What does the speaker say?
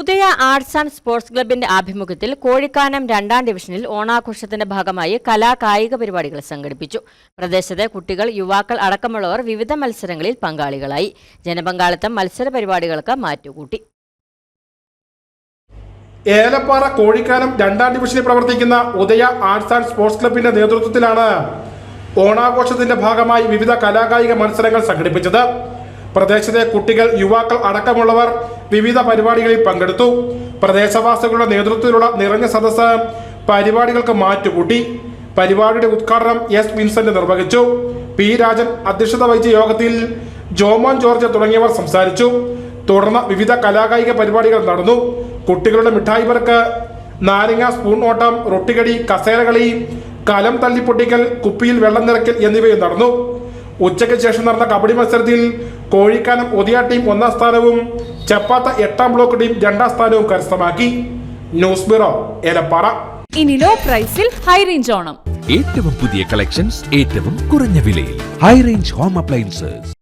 Udaya arts and sports ക്ലബിന്റെ ആഭിമുഖ്യത്തിൽ കോഴിക്കാനം രണ്ടാം ഡിവിഷനിൽ ഓണാഘോഷത്തിന്റെ ഭാഗമായി കലാ കായിക പരിപാടികൾ സംഘടിപ്പിച്ചു. പ്രദേശത്തെ കുട്ടികൾ യുവാക്കൾ അടക്കമുള്ളവർ വിവിധ മത്സരങ്ങളിൽ പങ്കാളികളായി. ജനപങ്കാളിത്തം മത്സര പരിപാടികൾക്ക് മാറ്റുകൂട്ടി. ഏലപ്പാറ കോഴിക്കാനം രണ്ടാം ഡിവിഷനിൽ പ്രവർത്തിക്കുന്ന ഉദയ ആർട്സ് ആൻഡ് സ്പോർട്സ് ക്ലബിന്റെ നേതൃത്വത്തിലാണ് ഓണാഘോഷത്തിന്റെ ഭാഗമായി വിവിധ കലാകായിക മത്സരങ്ങൾ സംഘടിപ്പിച്ചത്. പ്രദേശത്തെ കുട്ടികൾ യുവാക്കൾ അടക്കമുള്ളവർ വിവിധ പരിപാടികളിൽ പങ്കെടുത്തു. പ്രദേശവാസികളുടെ നേതൃത്വത്തിലുള്ള നിറഞ്ഞ സദസ്സ് പരിപാടികൾക്ക് മാറ്റുകൂട്ടി. പരിപാടിയുടെ ഉദ്ഘാടനം എസ് വിൻസെന്റ് നിർവഹിച്ചു. പി രാജൻ അധ്യക്ഷത വഹിച്ച യോഗത്തിൽ ജോമോൻ ജോർജ് തുടങ്ങിയവർ സംസാരിച്ചു. തുടർന്ന് വിവിധ കലാകായിക പരിപാടികൾ നടന്നു. കുട്ടികളുടെ മിഠായി പെറുക്ക് നാരങ്ങ സ്പൂൺ ഓട്ടം റൊട്ടികടി കസേരകളി കലം തല്ലിപ്പൊട്ടിക്കൽ കുപ്പിയിൽ വെള്ളം നിറയ്ക്കൽ എന്നിവയും നടന്നു. ഉച്ചയ്ക്ക് ശേഷം നടന്ന കബഡി മത്സരത്തിൽ കോഴിക്കാനം ഒതിയ ടീം ഒന്നാം സ്ഥാനവും ചപ്പാത്ത എട്ടാം ബ്ലോക്ക് ടീം രണ്ടാം സ്ഥാനവും കരസ്ഥമാക്കി. News bureau Elappara. ഇനി ലോ പ്രൈസിൽ ഹൈ റേഞ്ച് ഓണം. ഏറ്റവും പുതിയ കളക്ഷൻസ് ഏറ്റവും കുറഞ്ഞ വിലയിൽ. High range home appliances